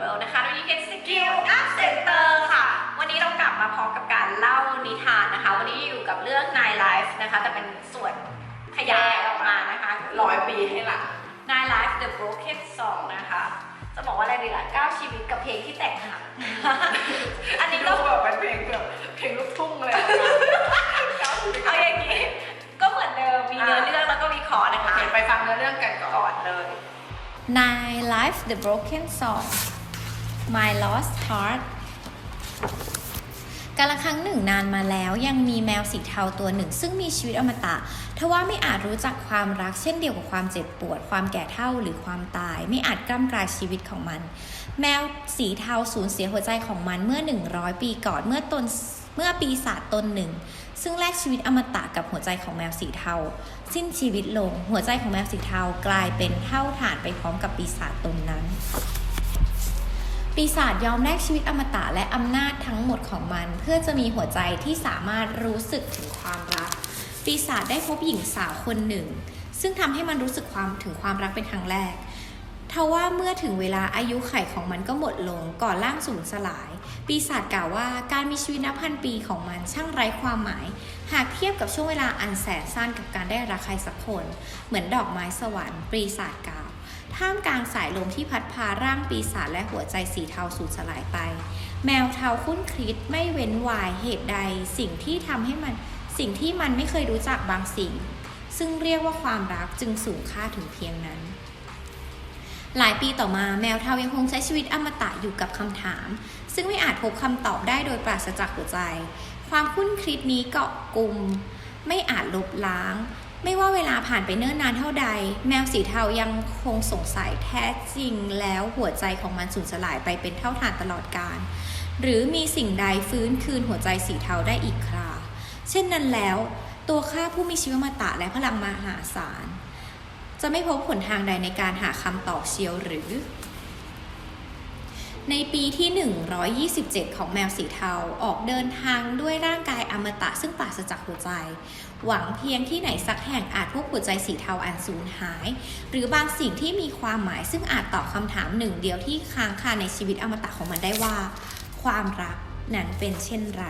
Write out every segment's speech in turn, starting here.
World นะคะโดย Get Skill Up Center ค่ะ วันนี้เรากลับมาพร้อมกับการเล่านิทานนะคะ วันนี้อยู่กับเรื่อง Nine Life นะคะ แต่เป็นส่วนขยายออกมานะคะร้อยปีให้หลัง Nine Life The Broken Song นะคะ จะบอกว่าอะไรดีล่ะเก้าชีวิตกับเพลงที่แตกหัก อันนี้ก็ก็แบบเป็นเพลงแบบเพลงลูกทุ่งเลยเอาอย่างนี้ ก็เหมือนเดิมมีเนื้อเรื่องแล้วก็มีคอร์ดโอนะคะเคไปฟังเนื้อเรื่องกันก่ก่ออนนเลย Nine Life the Broken Song My Lost Heart กาละครั้งหนึ่งนานมาแล้วยังมีแมวสีเทาตัวหนึ่ง ซึ่งมีชีวิตอมตะทว่าไม่อาจรู้จักความรักเช่นเดียวกับความเจ็บปวด ความแก่เฒ่าหรือความตาย ไม่อาจกล้ำกลายชีวิตของมัน แมวสีเทาสูญเสียหัวใจของมันเมื่อ 100 ปีก่อนเมื่อตนเมื่อปีศาจตนหนึ่ง ซึ่งแลกชีวิตอมตะกับหัวใจของแมวสีเทา สิ้นชีวิตลงหัวใจของแมวสีเทากลายเป็นเท่าฐานไปพร้อมกับปีศาจตนนั้น ปีศาจยอมแลกชีวิตอมตะและอำนาจทั้งหมดของมัน เพื่อจะมีหัวใจที่สามารถรู้สึกถึงความรัก ปีศาจได้พบหญิงสาวคนหนึ่ง ซึ่งทำให้มันรู้สึกความถึงความรักเป็นครั้งแรกทว่าเมื่อถึงเวลาอายุไขของมันก็หมดลงก่อนร่างสูญสลาย ปีศาจกล่าวว่าการมีชีวิตนับพันปีของมันช่างไร้ความหมาย หากเทียบกับช่วงเวลาอันแสนสั้นกับการได้รักใครสักคน เหมือนดอกไม้สวรรค์ปีศาจกล่าว ท่ามกลางสายลมที่พัดพาร่างปีศาจและหัวใจสีเทาสูญสลายไป แมวเทาคุ้นคิดไม่เว้นวายเหตุใด สิ่งที่ทำให้มันสิ่งที่มันไม่เคยรู้จักบางสิ่ง ซึ่งเรียกว่าความรักจึงสูงค่าถึงเพียงนั้น หลายปีต่อมาแมวเทายังคงใช้ชีวิตอมตะอยู่กับคำถาม ซึ่งไม่อาจพบคำตอบได้โดยปราศจากหัวใจ ความคุ้นคิดนี้เกาะกลุ่มไม่อาจลบล้าง ไม่ว่าเวลาผ่านไปเนิ่นนานเท่าใด แมวสีเทายังคงสงสัยแท้จริงแล้วหัวใจของมันสูญสลายไปเป็นเท่าฐานตลอดกาลหรือมีสิ่งใดฟื้นคืนหัวใจสีเทาได้อีกครา เช่นนั้นแล้ว ตัวข้าผู้มีชีวิตอมตะและพลังมหาศาล จะไม่พบหนทางใดในการหาคำตอบเชียวหรือ ในปีที่ 127 ของแมวสีเทาออกเดินทางด้วยร่างกายอมตะซึ่งปราศจากหัวใจ หวังเพียงที่ไหนสักแห่งอาจพบหัวใจสีเทาอันสูญหาย หรือบางสิ่งที่มีความหมายซึ่งอาจตอบคำถามหนึ่งเดียวที่ค้างคาในชีวิตอมตะของมันได้ว่า ความรักนั้นเป็นเช่นไร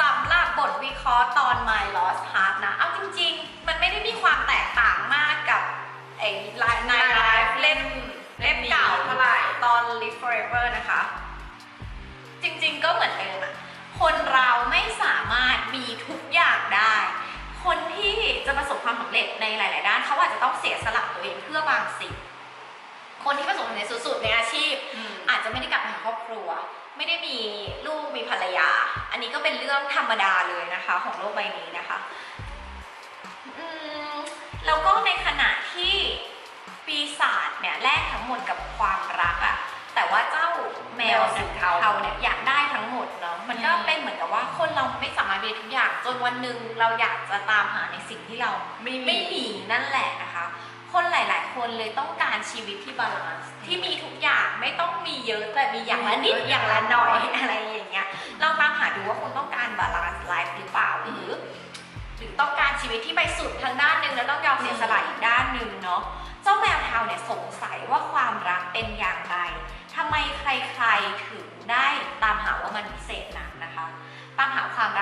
สำหรับบทวิเคราะห์ตอน My Lost Heart นะ เอาจริง ๆ มันไม่ได้มีความแตกต่าง ความสำเร็จในหลาย ๆ ด้านเขาอาจจะต้องเสียสละตัวเองเพื่อบางสิ่ง คนที่ประสบความสำเร็จสุด ๆ ในอาชีพ อาจจะไม่ได้กลับมาหาครอบครัว ไม่ได้มีลูกมีภรรยา อันนี้ก็เป็นเรื่องธรรมดาเลยนะคะ ของโลกใบนี้นะคะอืมแล้วก็ในขณะที่ปีศาจเนี่ยแลกทั้งหมดกับความรักอะแต่ว่าเจ้าแมวสีเทาเนี่ยอยากไไม่สามารถมีทุกอย่างจนวันหนึ่งเราอยากจะตามหาในสิ่งที่เราไม่ไม่มีมีนั่นแหละนะคะ คนหลาย ๆ คนเลยต้องการชีวิตที่บาลานซ์ที่มีทุกอย่างไม่ต้องมีเยอะแต่มีอย่างละนิดอย่างละหน่อยอะไรอย่างเงี้ยเราตามหาดูว่าคุณต้องการบาลานซ์ไลฟ์หรือเปล่าหรือหรือต้องการชีวิตที่ไปสุดทางด้านหนึ่งแล้วต้องยอมเสียสละอีกด้านหนึ่งเนาะเจ้าแมวเทาเนี่ยสงสัยว่าความรักเป็นอย่างไรทำไมใครๆถึงได้ตามหาว่ามันพิเศษนักนะ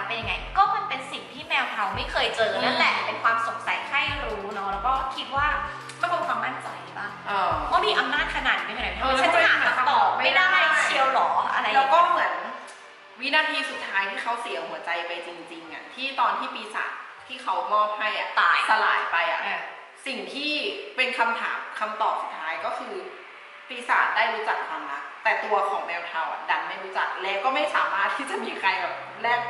เป็นยังไง ก็มันเป็นสิ่งที่แมวเทาไม่เคยเจอนั่นแหละ เป็นความสงสัยใครรู้เนาะ แล้วก็คิดว่าไม่เป็นความมั่นใจป่ะเออ ว่ามีอำนาจขนาดนี้ขนาดนี้เออ ฉันจะหาคำตอบไม่ไม่ได้ได้เชียวหรออะไรอย่างแล้วเงี้ยก็เหมือนวินาทีสุดท้ายที่เขาเสียหัวใจไปจริงๆอะที่ตอนที่ปีศาจที่เขามอบให้อะตาย สลายไปอะเออสิ่งที่เป็นคำถามคำตอบสุดท้ายก็คือ ปีศาจได้รู้จักความรัก แต่ตัวของแมวเทาอะดันไม่รู้จักและก็ไม่สามารถที่จะมีใครแบบแลก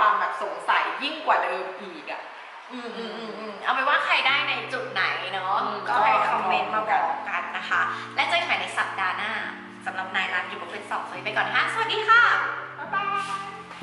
ความแบบสงสัยยิ่งกว่าเดิมอีกอะอืมอืมอืมอืมเอาไปว่าใครได้ในจุดไหนเนาะก็ให้คอมเมนต์มาบอกกันนะคะ และเจอกันใหม่ในสัปดาห์หน้าสำหรับนายรันอยู่บนเป็นสองสวยไปก่อนค่ะสวัสดีค่ะ บ๊ายบาย